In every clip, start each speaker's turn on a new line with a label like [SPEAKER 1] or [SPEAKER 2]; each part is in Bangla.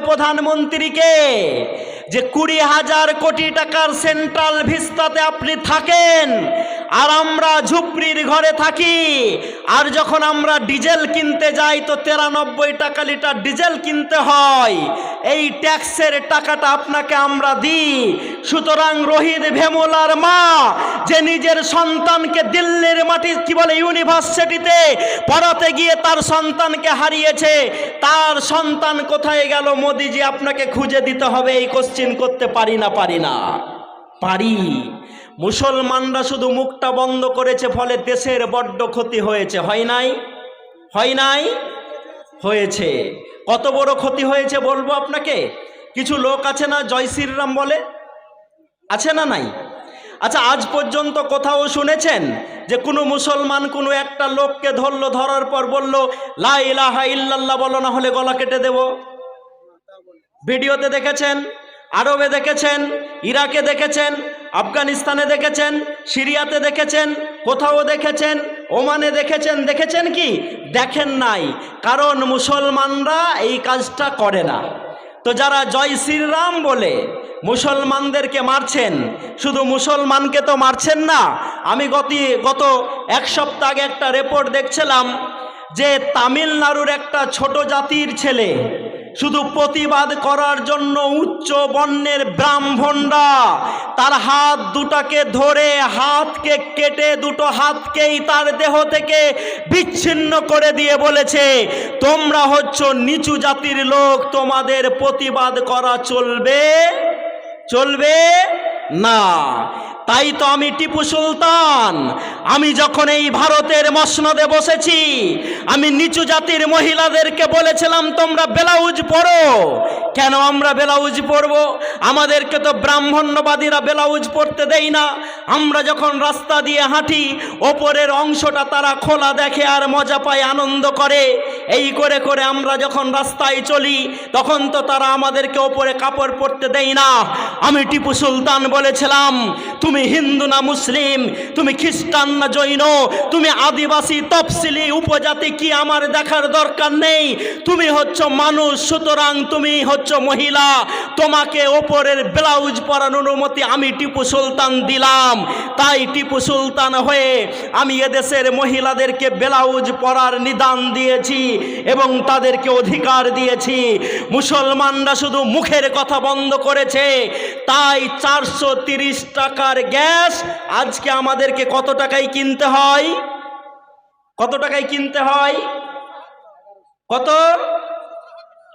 [SPEAKER 1] প্রধানমন্ত্রীকে যে কুড়ি হাজার কোটি টাকার সেন্ট্রাল ভিস্তাতে আপনি থাকেন আর আমরা ঝুপড়ির ঘরে থাকি। আর যখন আমরা ডিজেল কিনতে যাই, তো তেরানব্বই টাকা লিটার ডিজেল কিনতে হয়। এই ট্যাক্সের টাকাটা আপনাকে আমরা দিই। সুতরাং রোহিত ভেমোলার মা, যে নিজের সন্তানকে দিল্লির মাটি, কি বলে, ইউনিভার্সিটিতে পড়াতে গিয়ে তার সন্তানকে হারিয়েছে, তার সন্তান কোথায় গেল মোদিজি, আপনাকে খুঁজে দিতে হবে, এই কোশ্চিন করতে পারি না পারি না। পারি। মুসলমানরা শুধু মুখটা বন্ধ করেছে ফলে দেশের বড্ড ক্ষতি হয়েছে। হয় নাই? হয় নাই? হয়েছে। কত বড় ক্ষতি হয়েছে বলব আপনাকে? কিছু লোক আছে না জয় শ্রীরাম বলে? আছে না নাই? আচ্ছা আজ পর্যন্ত কোথাও শুনেছেন যে কোনো মুসলমান কোনো একটা লোককে ধরলো, ধরার পর বলল, লা ইলাহা ইল্লাল্লাহ বলো, না হলে গলা কেটে দেব। ভিডিওতে দেখেছেন? আরবে দেখেছেন, ইরাকে দেখেছেন, আফগানিস্তানে দেখেছেন, সিরিয়াতে দেখেছেন, কোথাও দেখেছেন, ওমানে দেখেছেন দেখেছেন কি? দেখেন নাই, কারণ মুসলমানরা এই কাজটা করে না। তো যারা জয় শ্রীরাম বলে মুসলমানদেরকে মারছেন, শুধু মুসলমানকে তো মারছেন না, আমি গতি, গত এক সপ্তাহ আগে একটা রিপোর্ট দেখছিলাম যে তামিলনাড়ুর একটা ছোট জাতির ছেলে শুধু প্রতিবাদ করার জন্য উচ্চ বর্ণের ব্রাহ্মণরা তার হাত দুটাকে ধরে হাতকে কেটে দুটো হাতকেই তার দেহ থেকে বিচ্ছিন্ন করে দিয়ে বলেছে, তোমরা হচ্ছ নিচু জাতির লোক, তোমাদের প্রতিবাদ করা চলবে? চলবে না। তাই তো আমি টিপু সুলতান আমি যখন এই ভারতের মসনদে বসেছি, আমি নিচু জাতির মহিলাদেরকে বলেছিলাম, তোমরা ব্লাউজ পরো। কেন আমরা ব্লাউজ পরবো? আমাদেরকে তো ব্রাহ্মণ্যবাদীরা ব্লাউজ পরতে দেই না। আমরা যখন রাস্তা দিয়ে হাঁটি, ওপরের অংশটা তারা খোলা দেখে আর মজা পায়, আনন্দ করে। এই করে করে আমরা যখন রাস্তায় চলি, তখন তো তারা আমাদেরকে ওপরে কাপড় পরতে দেয় না। আমি টিপু সুলতান বলেছিলাম, তুমি হিন্দু না মুসলিম, তুমি খ্রিস্টান না জৈন। তুমি আদিবাসী তফসিলি উপজাতি কি আমার দেখার দরকার নেই? তুমি হচ্ছ মানুষ, সুতরাং তুমি হচ্ছ মহিলা। তোমাকে ওপরের ব্লাউজ পরার অনুমতি আমি টিপু সুলতান দিলাম। তাই টিপু সুলতান হয়ে আমি এদেশের মহিলাদেরকে ব্লাউজ পরার নিদান দিয়েছি এবং তাদেরকে অধিকার দিয়েছি। মুসলমানরা শুধু মুখের কথা বন্ধ করেছে। তাই চারশো টাকার গ্যাস আজকে আমাদেরকে কত টাকায় কিনতে হয়? কত টাকায় কিনতে হয়? কত?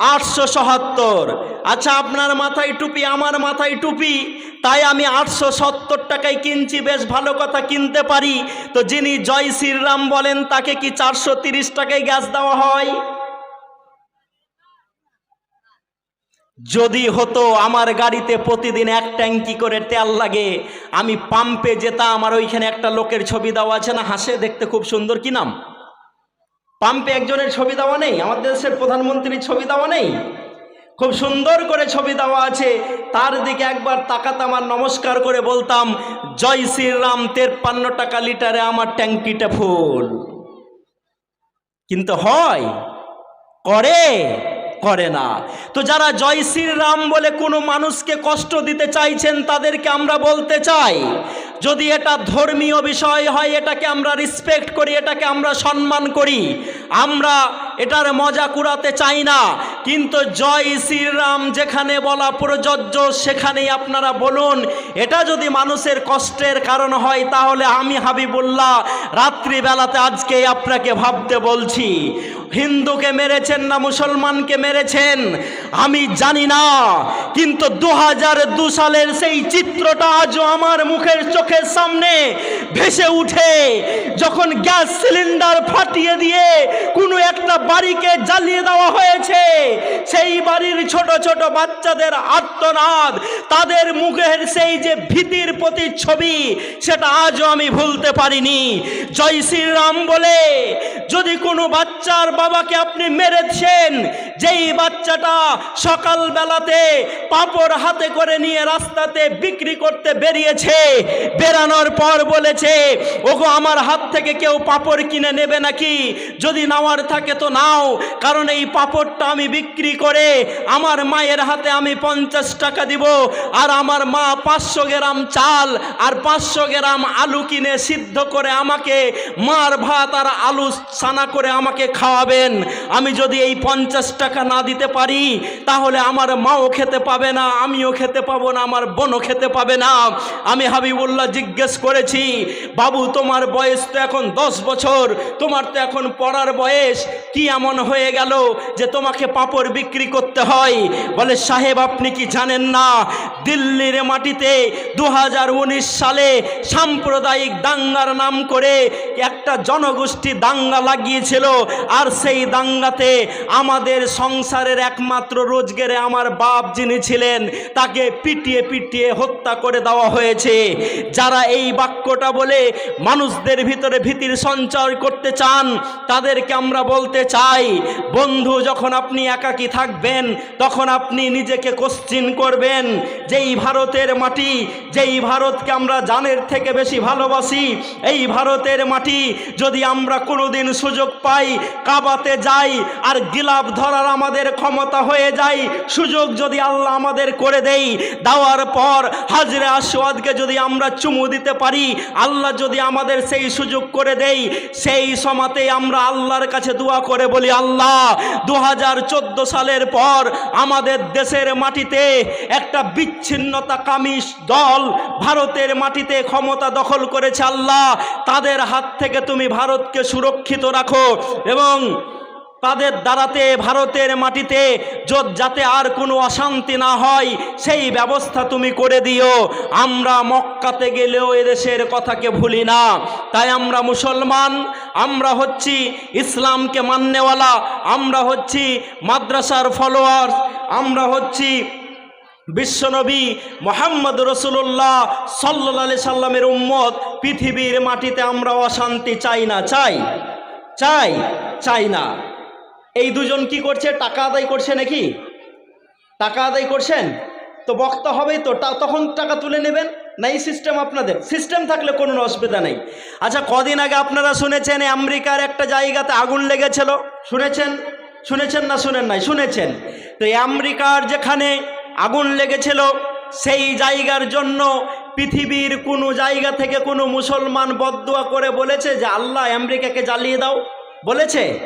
[SPEAKER 1] আটশো সহাত্তর আচ্ছা আপনার মাথায় টুপি, আমার মাথায় টুপি। তাই আমি আটশো সত্তর টাকায় কিনছি, বেশ ভালো কথা, কিনতে পারি। তো যিনি জয় শ্রীরাম বলেন, তাকে কি চারশো তিরিশ টাকায় গ্যাস দেওয়া হয়? যদি হতো আমার গাড়িতে প্রতিদিন এক ট্যাঙ্কি করে তেল লাগে, আমি পাম্পে যেতাম আর ওইখানে একটা লোকের ছবি দেওয়া আছে না, হাসে দেখতে খুব সুন্দর, কি নাম? পাম্পে একজনের ছবি দেওয়া নেই, আমাদের দেশের প্রধানমন্ত্রীর ছবি দেওয়া নেই। খুব সুন্দর করে ছবি দেওয়া আছে, তার দিকে একবার তাকাতাম আর নমস্কার করে বলতাম, জয় শ্রীরাম, তেরপান্ন টাকা লিটারে আমার ট্যাঙ্কিটা ফুল। কিন্তু হয়, করে। করে না। তো যারা জয় শ্রীরাম বলে কোনো মানুষকে কষ্ট দিতে চাইছেন, তাদেরকে আমরা বলতে চাই, যদি এটা ধর্মীয় বিষয় হয়, এটাকে আমরা রেসপেক্ট করি, এটাকে আমরা সম্মান করি, আমরা এটার মজা কুড়াতে চাই না। কিন্তু জয় শ্রীরাম যেখানে বলা প্রযোজ্য, সেখানেই আপনারা বলুন, এটা যদি মানুষের কষ্টের কারণ হয়, তাহলে আমি হাবিবুল্লাহ, রাত্রিবেলাতে আজকে আপনাকে ভাবতে বলছি হিন্দুকে মেরেছেন না মুসলমানকে মেরেছেন? আমি জানি না, কিন্তু দু সালের সেই চিত্রটা আজও আমার মুখের চোখের সামনে ভেসে উঠে। যখন গ্যাস সিলিন্ডার ফাটিয়ে দিয়ে কোনো একটা বাড়িকে জ্বালিয়ে দেওয়া হয়েছে, সেই বাড়ির ছোট ছোট বাচ্চাদের আত্মনাদ তাদের মুখের সেই যে ভীতির প্রতিচ্ছবি, সেটা আজও আমি ভুলতে পারিনি। জয় শ্রীরাম বলে যদি কোনো বাচ্চার বাবাকে আপনি মেরেছেন, যেই বাচ্চাটা সকাল বেলাতে পাপড় হাতে করে নিয়ে রাস্তাতে বিক্রি করতে বেরিয়েছে, বেরানোর পর বলেছে, ওগো, আমার হাত থেকে কেউ পাপড় কিনে নেবে নাকি? যদি নেওয়ার থাকে তো নাও, কারণ এই পাপড়টা আমি বিক্রি করে আমার মায়ের হাতে আমি পঞ্চাশ টাকা দিব, আর আমার মা পাঁচশো গ্রাম চাল আর পাঁচশো গ্রাম আলু কিনে সিদ্ধ করে আমাকে মার ভাত আর আলু সানা করে আমাকে খাওয়াবেন। আমি যদি এই পঞ্চাশ টাকা না দিতে পারি, তাহলে আমার মাও খেতে পাবে না, আমিও খেতে পাবো না, আমার বোনও খেতে পাবে না। আমি হাবিবুল্লাহ জিজ্ঞেস করেছি, বাবু, তোমার বয়স তো এখন দশ বছর, তোমার তো এখন পড়ার বয়স, কি এমন হয়ে গেল যে তোমাকে পাপড় বিক্রি করতে হয়? বলে, সাহেব, আপনি কি জানেন না, দিল্লির মাটিতে দু হাজার উনিশ সালে সাম্প্রদায়িক দাঙ্গার নাম করে একটা জনগোষ্ঠী দাঙ্গা লাগিয়েছিল। আর সেই দাঙ্গাতে আমাদের সংসারের একমাত্র রোজগারে আমার বাপ যিনি ছিলেন, তাকে পিটিয়ে পিটিয়ে হত্যা করে দেওয়া হয়েছে। যারা এই বাক্যটা বলে মানুষদের ভিতরে ভীতির সঞ্চয় করতে চান, তাদেরকে আমরা বলতে চাই, বন্ধু, যখন আপনি একাকী থাকবেন, তখন আপনি নিজেকে কোশ্চিন করবেন, যেই ভারতের মাটি, যেই ভারতকে আমরা জানের থেকে বেশি ভালোবাসি, এই ভারতের মাটি যদি আমরা কোনোদিন সুযোগ পাই, কাবাতে যাই আর গিলাপ ধরার আমাদের ক্ষমতা হয়ে যায়। সুযোগ যদি আল্লাহ আমাদের করে দেই, দেওয়ার পর হাজরে আসওয়াদকে যদি আমরা চুমু দিতে পারি, আল্লাহ যদি আমাদের সেই সুযোগ করে দেই, সেই সমাতে আমরা আল্লাহর কাছে দোয়া করে বলি, আল্লাহ দু হাজার চোদ্দ সালের পর আমাদের দেশের মাটিতে একটা বিচ্ছিন্নতা কামিস দল ভারতের মাটিতে ক্ষমতা দখল করেছে আল্লাহ। তাদের হাত থেকে তুমি ভারতকে সুরক্ষিত রাখো এবং তাদের দ্বারাতে, ভারতের মাটিতে যাতে আর কোনো অশান্তি না হয়, সেই ব্যবস্থা তুমি করে দিও। আমরা মক্কাতে গেলেও এদেশের কথাকে ভুলি না। তাই আমরা মুসলমান, আমরা হচ্ছি ইসলামকে মান্যওয়ালা, আমরা হচ্ছি মাদ্রাসার ফলোয়ার, আমরা হচ্ছি বিশ্বনবী মোহাম্মদ রসুল্লাহ সাল্লা সাল্লামের উম্মত। পৃথিবীর মাটিতে আমরা অশান্তি চাই না, চাই। চাই চাই না। এই দুজন কি করছে? টাকা আদায় করছে নাকি? টাকা আদায় করছেন? তো বক্তা হবেই তো তখন টাকা তুলে নেবেন? না সিস্টেম আপনাদের। সিস্টেম থাকলে কোনো অসুবিধা নেই। আচ্ছা কদিন আগে আপনারা শুনেছেন আমেরিকার একটা জায়গাতে আগুন লেগেছিল? শুনেছেন? শুনেছেন না শুনেন নাই? শুনেছেন। তো আমেরিকার যেখানে আগুন লেগেছিল, সেই জায়গার জন্য পৃথিবীর কোনো জায়গা থেকে কোনো মুসলমান বদুয়া করে বলেছে যে, আল্লাহ আমেরিকাকে জ্বালিয়ে দাও। বলেছে?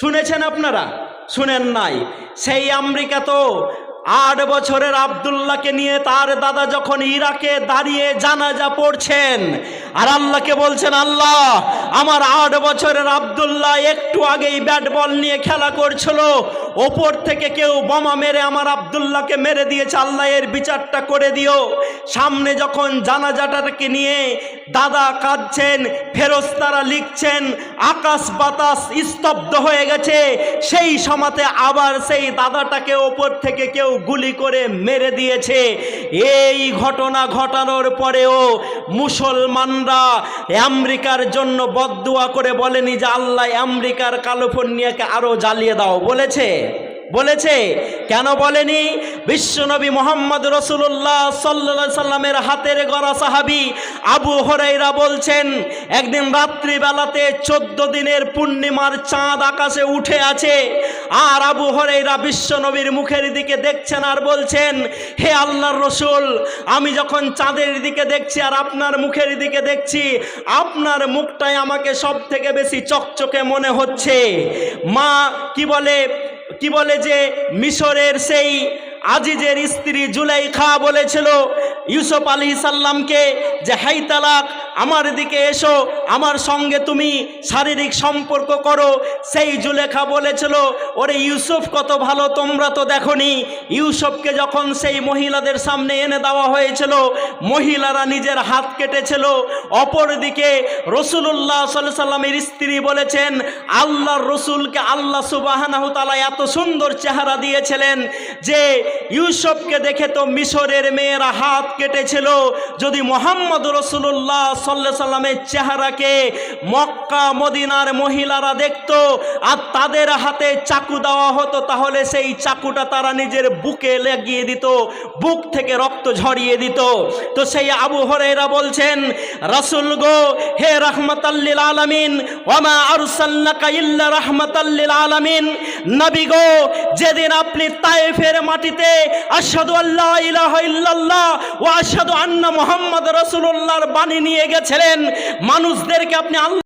[SPEAKER 1] শুনেছেন আপনারা? শুনেন নাই। সেই আমেরিকা তো আট বছরের আবদুল্লাহকে নিয়ে তার দাদা যখন ইরাকে দাঁড়িয়ে জানাজা পড়ছেন, আর আল্লাহকে বলছেন, আল্লাহ, আমার আট বছরের আবদুল্লাহ একটু আগেই ব্যাট বল নিয়ে খেলা করছিল। ওপর থেকে কেউ বোমা মেরে আমার আবদুল্লাহকে মেরে দিয়েছে। আল্লাহ, এর বিচারটা করে দিও। সামনে যখন জানাজাটাকে নিয়ে দাদা কাঁদছেন ফেরস্তারা লিখছেন, আকাশ বাতাস স্তব্ধ হয়ে গেছে। সেই সমাতে আবার সেই দাদাটাকে ওপর থেকে কেউ গুলি করে মেরে দিয়েছে। এই ঘটনা ঘটানোর পরেও মুসলমানরা আমেরিকার জন্য বদদুয়া করে বলেনি যে, আল্লাহ আমেরিকার ক্যালিফোর্নিয়াকে আরও জ্বালিয়ে দাও। বলেছে। বলেছে, কেন বলেনি? বিশ্বনবী মোহাম্মদ রসুল্লাহ সাল্লা সাল্লামের হাতের গড়া সাহাবি আবু হরাইরা বলছেন, একদিন রাত্রিবেলাতে চোদ্দ দিনের পূর্ণিমার চাঁদ আকাশে উঠে আছে আর আবু হরাইরা বিশ্বনবীর মুখের দিকে দেখছেন আর বলছেন, হে আল্লাহর রসুল, আমি যখন চাঁদের দিকে দেখছি আর আপনার মুখের দিকে দেখছি, আপনার মুখটাই আমাকে সব থেকে বেশি চকচকে মনে হচ্ছে। মা কি বলে কি বলে যে মিশরের সেই আজিজের স্ত্রী জুলাই খা বলেছিল, ইউসুফ আলী সাল্লামকে যে, হাই তালাক আমার দিকে এসো, আমার সঙ্গে তুমি শারীরিক সম্পর্ক করো। সেই জুলেখা বলেছিল, ওরে ইউসুফ, কত ভালো, তোমরা তো দেখনি। ইউসুফকে যখন সেই মহিলাদের সামনে এনে দেওয়া হয়েছিল, মহিলারা নিজের হাত কেটেছিল। অপরদিকে রসুল্লাহ সাল্লাহ সাল্লামের স্ত্রী বলেছেন, আল্লাহর রসুলকে আল্লাহ সুবাহানাহু তাআলা এত সুন্দর চেহারা দিয়েছিলেন যে ইউসুফকে দেখে তো মিশরের মেয়েরা হাত কেটেছিল। যদি মোহাম্মদ রসুল্লাহ সাল্লাহ সাল্লামের চেহারাকে মক্কা মদিনার মহিলারা দেখত, আর তাদের হাতে চাকু দেওয়া হতো, তাহলে সেই চাকুটা তারা নিজের বুকে লাগিয়ে দিত, বুক থেকে রক্ত ঝরিয়ে দিত। তো সেই আবু হরেরা বলছেন রাসুল গো, হে রহমতাল্লিল আলমিন ওমা আরসাল্লাকা ইল্লা রহমতাল্লিল আলমিন। নবী গো, যেদিন আপনি তায়েফের মাটিতে আসাদু আল্লাহ ইলাহ ইল্লাল্লাহ ও আসাদু আন্না মোহাম্মদ রসুল্লাহর বাণী নিয়ে গেছিলেন, মানুষদেরকে আপনি আল্লাহ